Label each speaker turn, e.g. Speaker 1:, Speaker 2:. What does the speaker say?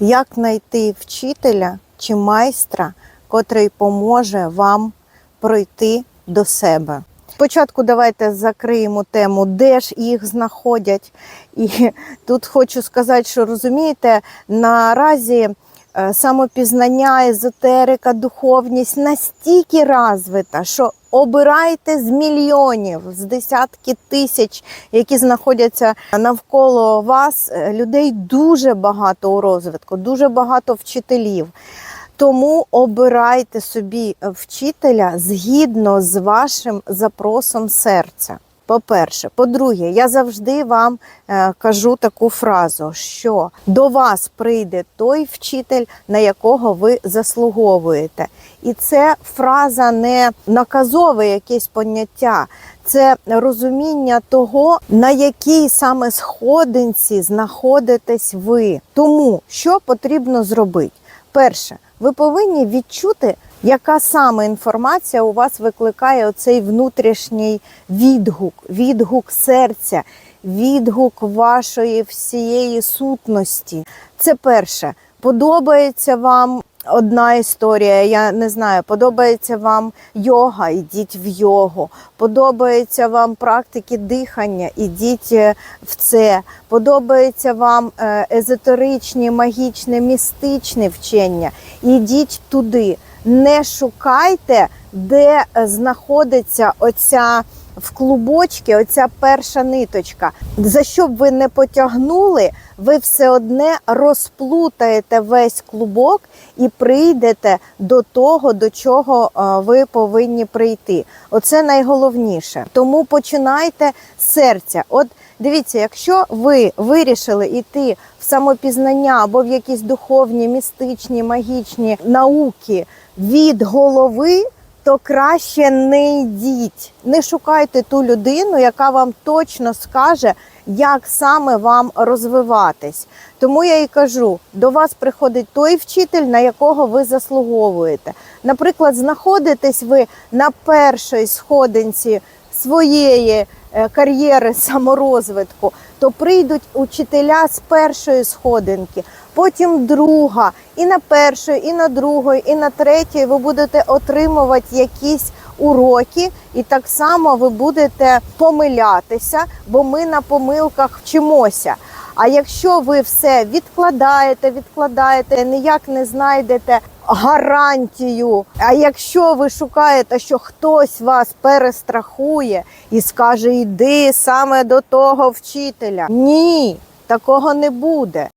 Speaker 1: Як знайти вчителя чи майстра, котрий поможе вам пройти до себе? Спочатку давайте закриємо тему, де ж їх знаходять. І тут хочу сказати, що розумієте, наразі самопізнання, езотерика, духовність настільки розвита, що обирайте з мільйонів, з десятки тисяч, які знаходяться навколо вас. Е, Людей дуже багато у розвитку, дуже багато вчителів. Тому обирайте собі вчителя згідно з вашим запросом серця. По-перше, по-друге, я завжди вам е, кажу таку фразу, що до вас прийде той вчитель, на якого ви заслуговуєте. І це фраза не наказове якесь поняття, це розуміння того, на якій саме сходинці знаходитесь ви. Тому що потрібно зробити? Перше, ви повинні відчути, яка саме інформація у вас викликає оцей внутрішній відгук, відгук серця, відгук вашої всієї сутності. Це перше. Подобається вам одна історія, я не знаю, подобається вам йога, ідіть в йогу. Подобається вам практики дихання, ідіть е, в це. Подобається вам е, езотеричні, магічне, містичне вчення, ідіть туди. Не шукайте, де е, знаходиться оця в клубочки, оця перша ниточка. За що б ви не потягнули, ви все одне розплутаєте весь клубок і прийдете до того, до чого е, ви повинні прийти. Оце найголовніше. Тому починайте з серця. От дивіться, якщо ви вирішили йти в самопізнання або в якісь духовні, містичні, магічні науки від голови то краще не йдіть. Не шукайте ту людину, яка вам точно скаже, як саме вам розвиватись. Тому я і кажу: до вас приходить той вчитель, на якого ви заслуговуєте. Наприклад, знаходитесь ви на першій сходинці своєї е, кар'єри саморозвитку, то прийдуть учителя з першої сходинки, потім друга, і на першої, і на другої, і на третій ви будете отримувати якісь уроки, і так само ви будете помилятися, бо ми на помилках вчимося. А якщо ви все відкладаєте, відкладаєте, ніяк не знайдете гарантію. А якщо ви шукаєте, що хтось вас перестрахує і скаже, йди саме до того вчителя, ні, такого не буде.